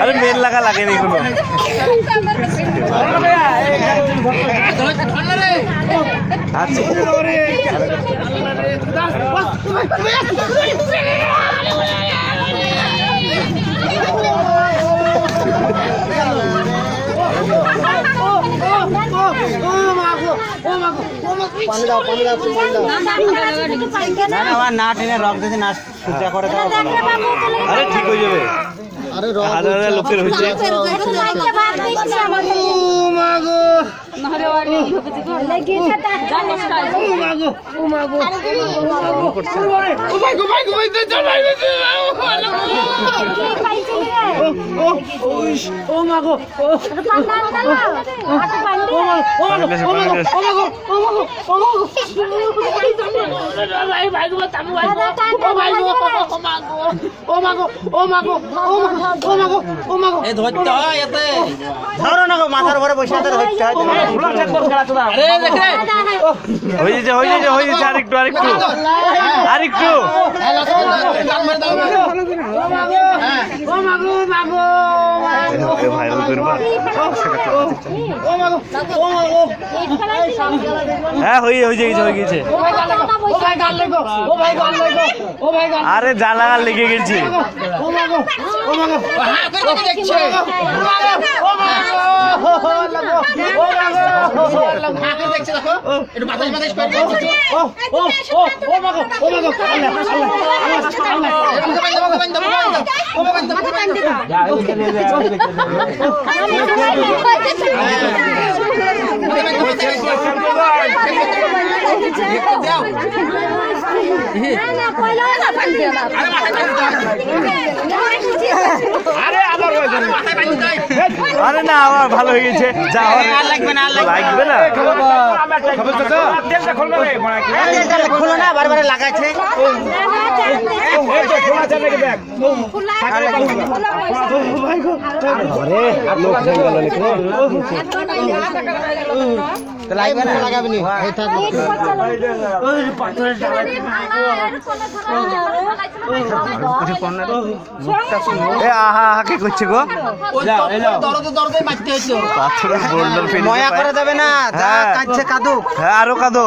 আরে মেল লাগা লাগেনি কোনো আচ্ছা না না আমার না টেনে রক যদি না সোজা করে দাও আরে ঠিক হয়ে যাবে আরে হাজার লোকের হয়েছে এই ধরতে হয় এতে ধরো না গো মাথার উপরে বসে ধরতে হয় হয়ে যাচ্ছে হয়ে যাচ্ছে হয়ে যাচ্ছে আরেকটু আরেকটু আরেকটু। হ্যাঁ হয়ে হয়ে হয়ে গেছে আরে জ্বালা লেগে গেছে Você é আরে না আমার ভালো হয়ে গেছে যা লাগবে না লাগবে না খুলো না বারবার লাগাচ্ছে লাগবে না লাগাবে নি এ আহা আহা কে করছে গো দরদে দরদে মারতে হইতো পাথরের বোল্ডার ফেলে ময়া করে দেবে না যা হ্যাঁ। কাঁদছে কাদুক হ্যাঁ আরও কাঁদো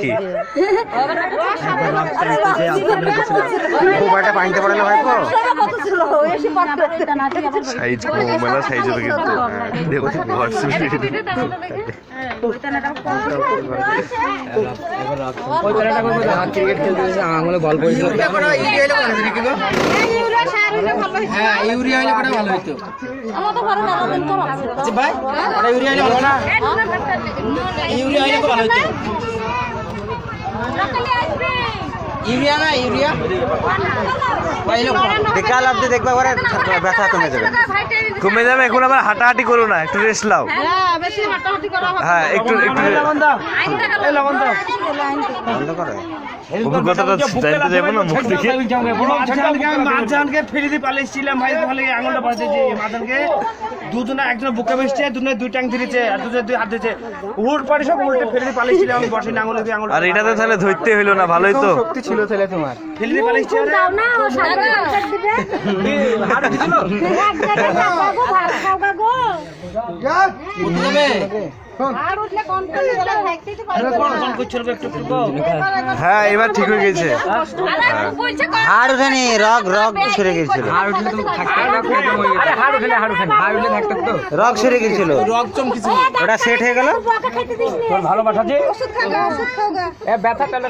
কি? একটা পানিতে পড়ে না ভাইপো সাইজ মেলা সাইজ হবে কিন্তু। দেখো হোয়াটসঅ্যাপ ক্রিকেট খেলতে এসে আঙুলে বল হ্যাঁ ইউরিয়া হলে পরে ভালো হইতো। আচ্ছা ভাই? ইউরিয়া হলে ভালো না ইউরিয়া হলে ভালো হইতো। Troca ইউরিয়া না ইউরিয়া? বিকাল দেখবে ওরে ব্যথা কমে যাবে। কমে যাবে এখন আবার হাঁটাহাঁটি করো না একটু রেস্ট লাও হ্যাঁ একটু একটু বন্ধ করে। অভিজ্ঞতাটা জানতে যাব না মুখ দেখে। মাঝখানকে ফেলে দিয়ে পালিয়েছিলাম ভাই ভালো আঙুলটা মাঝখানকে। দুজনে একজন বুকে বসছে দুজনে দুই ট্যাঙ্ক ধরেছে আর দুজনে দুই হাত দিয়েছে উল্ট পাড়ি সব উল্টে ফেলে দিয়ে পালিয়েছিলাম আমি বসে আঙুলে দিয়ে আঙুল আর এটাতে তাহলে ধরতে হইল না ভালোই তো। শক্তি ছিল। ছেলে তোমার? দিয়ে পালিয়েছে হ্যাঁ এবার ঠিক হয়ে গেছে। হাড় উঠেনি রগ রগ সরে গেছিল। আর উঠলে তুমি থাকতে আরে হাড় উঠলে হাড় উঠেনি হাড় উঠলে থাকতে তো। রগ সরে গেছিল। ওটা সেট হয়ে গেল? ভালো পাঠাচ্ছে এ ব্যথা তাহলে